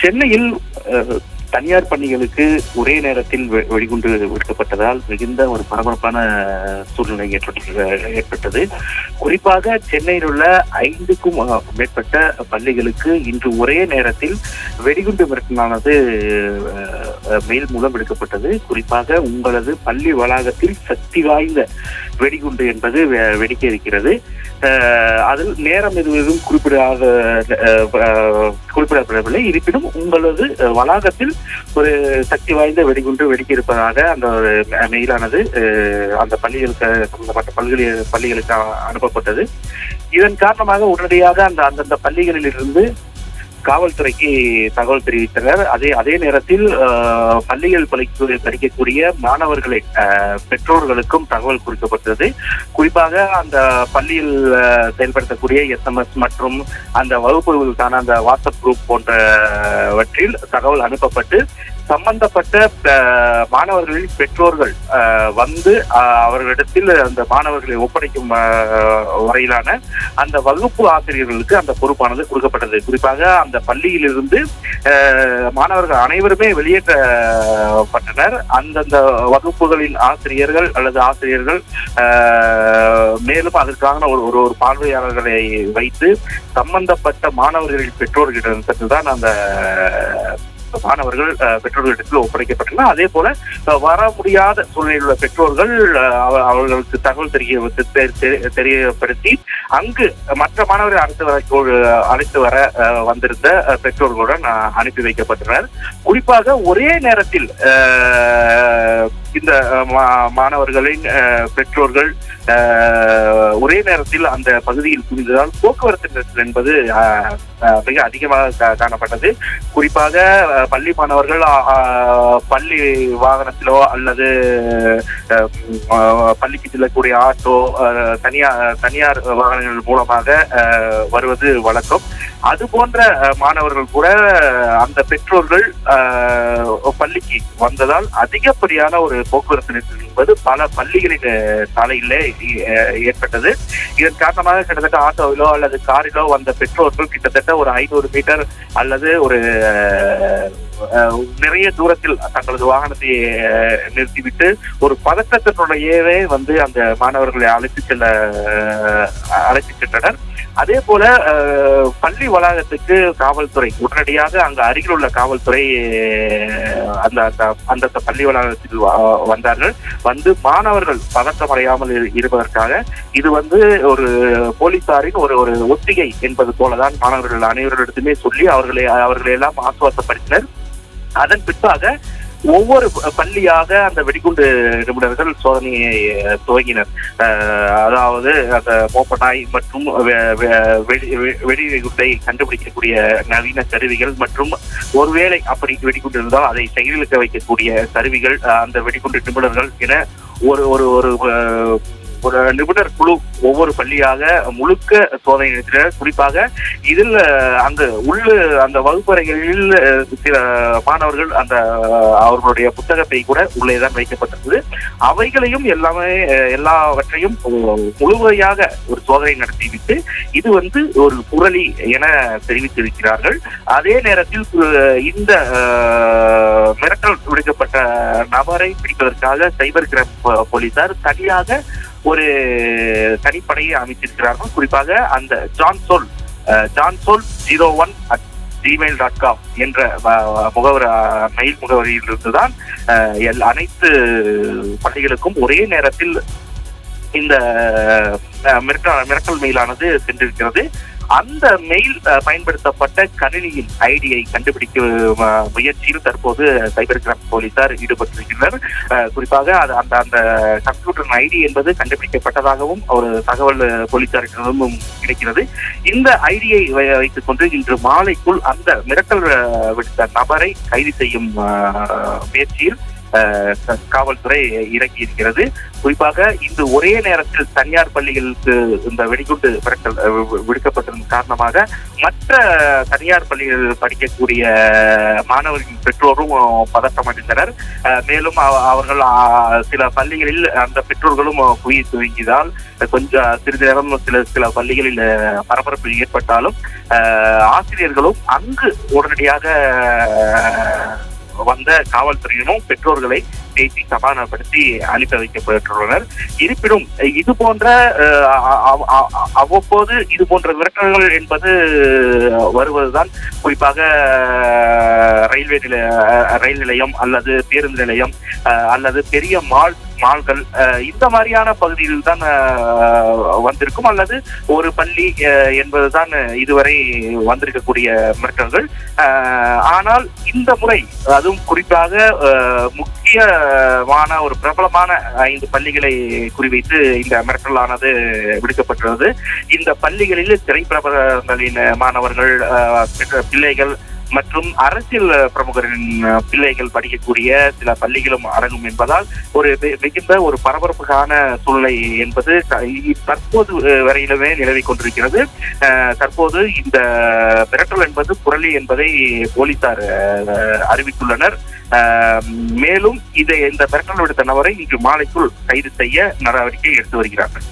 சென்னையில் தனியார் பள்ளிகளுக்கு ஒரே நேரத்தில் வெ- வெடிகுண்டு விடுக்கப்பட்டதால் மிகுந்த ஒரு பரபரப்பான சூழ்நிலை ஏற்பட்டது. குறிப்பாக சென்னையில் உள்ள ஐந்துக்கும் மேற்பட்ட பள்ளிகளுக்கு இன்று ஒரே நேரத்தில் வெடிகுண்டு மிரட்டலானது மெயில் மூலம் எடுக்கப்பட்டது. குறிப்பாக உங்களது பள்ளி வளாகத்தில் சக்தி வாய்ந்த வெடிகுண்டு என்பது வெ- வெடிக்க இருக்கிறது. அதில் நேரம் எதுவும் குறிப்பிடாத குறிப்பிடப்படவில்லை. இருப்பினும் உங்களது வளாகத்தில் ஒரு சக்தி வாய்ந்த வெடிகுண்டு வெடிக்க இருப்பதாக அந்த ஒரு மெயிலானது அந்த பள்ளிகளுக்கு சம்பந்தப்பட்ட பல்கலை பள்ளிகளுக்கு அனுப்பப்பட்டது. இதன் காரணமாக உடனடியாக அந்த அந்தந்த பள்ளிகளில் இருந்து காவல்துறைக்கு தகவல் தெரிவித்தனர். அதே அதே நேரத்தில் பள்ளிகள் படிக்க படிக்கக்கூடிய மாணவர்களை அஹ், பெற்றோர்களுக்கும் தகவல் குறிக்கப்பட்டது குறிப்பாக அந்த பள்ளியில் செயல்படுத்தக்கூடிய எஸ்எம்எஸ் மற்றும் அந்த வகுப்புகளுக்கான அந்த வாட்ஸ்அப் குரூப் போன்றவற்றில் தகவல் அனுப்பப்பட்டு சம்பந்தப்பட்ட மாணவர்களின் பெற்றோர்கள் வந்து அவர்களிடத்தில் அந்த மாணவர்களை ஒப்படைக்கும் வரையிலான அந்த வகுப்பு ஆசிரியர்களுக்கு அந்த பொறுப்பானது கொடுக்கப்பட்டது. குறிப்பாக அந்த பள்ளியிலிருந்து மாணவர்கள் அனைவருமே வெளியேற்றப்பட்டனர். அந்தந்த வகுப்புகளின் ஆசிரியர்கள் அல்லது ஆசிரியர்கள் மேலும் அதற்கான ஒரு ஒரு ஒரு பார்வையாளர்களை வைத்து சம்பந்தப்பட்ட மாணவர்களின் பெற்றோர்களிடம் தான் அந்த மாணவர்கள் அஹ், பெற்றோர்களிடத்தில் ஒப்படைக்கப்பட்டனர் அதே போல வர முடியாத சூழ்நிலையில் உள்ள பெற்றோர்கள் அவர்களுக்கு தகவல் தெரிய தெ- தெரியப்படுத்தி அங்கு மற்ற மாணவரை அழைத்து வர அழைத்து வர வந்திருந்த பெற்றோர்களுடன் அனுப்பி வைக்கப்பட்டனர். குறிப்பாக ஒரே நேரத்தில் ஆஹ் இந்த மா- மாணவர்களின் பெற்றோர்கள் ஒரே நேரத்தில் அந்த பகுதியில் குவிந்ததால் போக்குவரத்து நெரிசல் என்பது அஹ், மிக அதிகமாக காணப்பட்டது. குறிப்பாக பள்ளி மாணவர்கள் பள்ளி வாகனத்திலோ அல்லது பள்ளிக்கு செல்லக்கூடிய ஆட்டோ தனியார் தனியார் வாகனங்கள் மூலமாக வருவது வழக்கம். அது போன்ற மாணவர்கள் கூட அந்த பெற்றோர்கள் பள்ளிக்கு வந்ததால் அதிகப்படியான ஒரு போக்குவரத்து நெரிசல் என்பது பல பள்ளிகளின் சாலையிலே ஏற்பட்டது. இதன் காரணமாக கிட்டத்தட்ட ஆட்டோவிலோ அல்லது காரிலோ வந்த பெற்றோர்கள் கிட்டத்தட்ட ஒரு ஐநூறு மீட்டர் அல்லது ஒரு நிறைய தூரத்தில் தங்களது வாகனத்தை நிறுத்திவிட்டு ஒரு பதக்கத்தினுடையவே வந்து அந்த மாணவர்களை அழைத்து செல்ல அழைத்து சென்றனர். அதே போல பள்ளி வளாகத்துக்கு காவல்துறை உடனடியாக அங்கு அருகில் உள்ள காவல்துறை அந்த அந்த- பள்ளி வளாகத்தில் வ- வந்தார்கள். வந்து மாணவர்கள் பதற்றமடையாமல் இரு- இருப்பதற்காக இது வந்து ஒரு போலீசாரின் ஒரு ஒரு ஒத்திகை என்பது போலதான் மாணவர்கள் அனைவரிடத்துமே சொல்லி அவர்களை அவர்களை எல்லாம் ஆசுவாசப்படுத்தினர். அதன் பிற்பாக ஒவ்வொரு பள்ளியாக அந்த வெடிகுண்டு நிபுணர்கள் சோதனையை துவங்கினர். அதாவது அந்த மோப்பனாய் மற்றும் வெ- வெடி வெ- வெடிகுண்டை கண்டுபிடிக்கக்கூடிய நவீன கருவிகள் மற்றும் ஒருவேளை அப்படி வெடிகுண்டு இருந்தால் அதை செயலிழக்க வைக்கக்கூடிய கருவிகள் அந்த வெடிகுண்டு நிபுணர்கள் என ஒரு ஒரு ஒரு ஒரு நிபுணர் குழு ஒவ்வொரு பள்ளியாக முழுக்க சோதனை நடத்தினர். குறிப்பாக இதில் அங்கு உள்ள அந்த வகுப்பறைகளில் சில மாணவர்கள் அந்த அவர்களுடைய புத்தகத்தை கூட உள்ளே தான் வைக்கப்பட்டிருந்தது. அவைகளையும் எல்லாமே எல்லாவற்றையும் முழுமையாக ஒரு சோதனை நடத்திவிட்டு இது வந்து ஒரு புரளி என தெரிவித்திருக்கிறார்கள். அதே நேரத்தில் இந்த மிரட்டல் விடுக்கப்பட்ட நபரை பிடிப்பதற்காக சைபர் கிரைம் போலீசார் தனியாக ஒரு தனிப்படையை அமைத்திருக்கிறார்கள். குறிப்பாக அந்த ஜான்சோல் ஜான்சோல் zero one at Gmail dot com என்ற அஹ், முகவர் மெயில் முகவரியிலிருந்து தான் எல் அனைத்து பள்ளிகளுக்கும் ஒரே நேரத்தில் இந்த மிரட்டல் மிரட்டல் மெயிலானது சென்றிருக்கிறது. அந்த மெயில் பயன்படுத்தப்பட்ட கணினியின் ஐடியை கண்டுபிடிக்க முயற்சியில் தற்போது சைபர் கிரைம் போலீசார் ஈடுபட்டிருக்கின்றனர். குறிப்பாக அது அந்த அந்த கம்ப்யூட்டர் ஐடி என்பது கண்டுபிடிக்கப்பட்டதாகவும் ஒரு தகவல் போலீசாரிடமும் கிடைக்கிறது. இந்த ஐடியை வைத்துக் கொண்டு இன்று மாலைக்குள் அந்த மிரட்டல் விடுத்த நபரை கைது செய்யும் முயற்சியில் காவல்துறை இறங்கி இருக்கிறது குறிப்பாக இந்த ஒரே நேரத்தில் தனியார் பள்ளிகளுக்கு இந்த வெடிகுண்டு மிரட்டல் விடுக்கப்பட்டதன் காரணமாக மற்ற தனியார் பள்ளிகள் படிக்கக்கூடிய மாணவர்களின் பெற்றோரும் பதட்டம் அடைந்தனர் மேலும் அவ- அவர்கள் சில பள்ளிகளில் அந்த பெற்றோர்களும் உயிர் துவங்கியதால் கொஞ்சம் சிறிது நேரம் சில சில பள்ளிகளில் பரபரப்பு ஏற்பட்டாலும் ஆசிரியர்களும் அங்கு உடனடியாக வந்த காவல்துறையினரும் பெற்றோர்களை பேசி சமாதானப்படுத்தி அனுப்பி வைக்கப்பட்டுள்ளனர். இருப்பினும் இது போன்ற அவ்வப்போது இது போன்ற மிரட்டல்கள் என்பது வருவதுதான் குறிப்பாக ரயில்வே நிலைய ரயில் நிலையம் அல்லது பேருந்து நிலையம் அல்லது பெரிய மால் மால்கள் இந்த மாதிரியான பகுதியில் தான் வந்திருக்கும். அல்லது ஒரு பள்ளி என்பதுதான் இதுவரை வந்திருக்கக்கூடிய மிரட்டல்கள். ஆனால் இந்த முறை அதுவும் குறிப்பாக முக்கியமான ஒரு பிரபலமான ஐந்து பள்ளிகளை குறிவைத்து இந்த மிரட்டலானது விடுக்கப்பட்டுள்ளது. இந்த பள்ளிகளில் திரைப்பிரபலங்களின் மாணவர்கள் பெற்ற பிள்ளைகள் மற்றும் அரசியல் பிரமுகரின் பிள்ளைகள் படிக்கக்கூடிய சில பள்ளிகளும் அடங்கும் என்பதால் ஒரு மிகுந்த ஒரு பரபரப்புக்கான சூழ்நிலை என்பது தற்போது வரையிலுமே நிலவிக் கொண்டிருக்கிறது. தற்போது இந்த மிரட்டல் என்பது புரளி என்பதை போலீசார் அறிவித்துள்ளனர். மேலும் இதை இந்த மிரட்டல் விடுத்த நபரை இன்று மாலைக்குள் கைது செய்ய நடவடிக்கை எடுத்து வருகிறார்கள்.